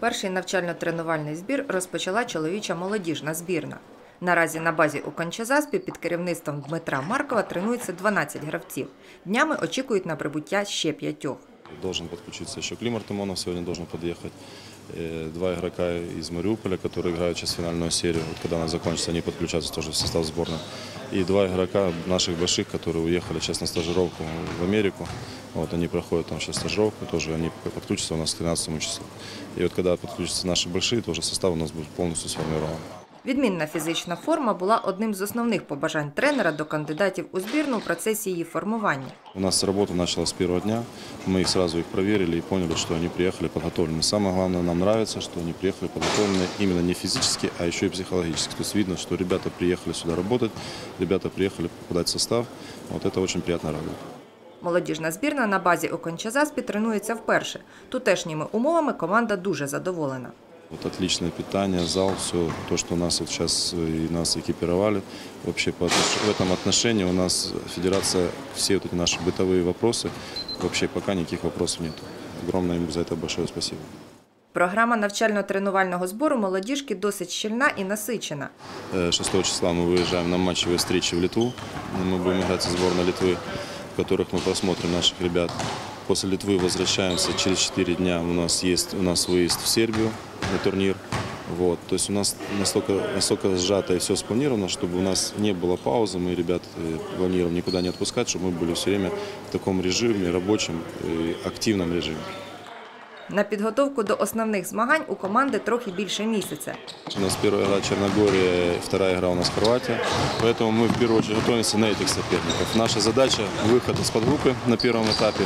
Перший навчально-тренувальний збір розпочала чоловіча молодіжна збірна. Наразі на базі у Кончазаспі під керівництвом Дмитра Маркова тренується 12 гравців. Днями очікують на прибуття ще п'ятьох. Должен подключиться еще Клим Артемонов, сегодня должен подъехать. Э, Два игрока из Мариуполя, которые играют сейчас финальную серию. Вот когда она закончится, они подключатся тоже в состав сборной. И два игрока наших больших, которые уехали сейчас на стажировку в Америку. Вот они проходят там сейчас стажировку, тоже они подключатся у нас к 13 числу. И вот когда подключатся наши большие, тоже состав у нас будет полностью сформирован. Відмінна фізична форма була одним з основних побажань тренера до кандидатів у збірну в процесі її формування. У нас работа началась с первого дня. Мы их сразу их проверили и поняли, что они приехали подготовлены. Самое главное, нам нравится, что они приехали подготовлены именно не физически, а еще и психологически. То есть видно, что ребята приехали сюда работать, ребята приехали попадать в состав. Вот это очень приятно радует. Молодіжна збірна на базі у Кончазаспі тренується вперше. Тутешніми умовами команда дуже задоволена. Вот отличное питание, зал, все то, что нас вот сейчас и нас экипировали. Вообще по отнош- в этом отношении у нас федерация, все вот эти наши бытовые вопросы, вообще пока никаких вопросов нет. Огромное им за это большое спасибо. Програма навчально-тренувального збору молодіжки досить щільна і насичена. Э, 6 числа мы выезжаем на матчевые встречи в Литву. Мы будем играть со сборной Литвы, в которых мы посмотрим наших ребят. После Литвы возвращаемся. Через 4 дня у нас есть у нас выезд в Сербию на турнир. Вот. То есть у нас настолько, настолько сжато и все спланировано, чтобы у нас не было паузы. Мы ребят э, планируем никуда не отпускать, чтобы мы были все время в таком режиме, рабочем, и активном режиме. На підготовку до основних змагань у команди трохи більше місяця. У нас первая игра Черногория, вторая игра у нас Хорватия. Поэтому мы в первую очередь готовимся на этих соперников. Наша задача – выход из подгруппы на первом этапе.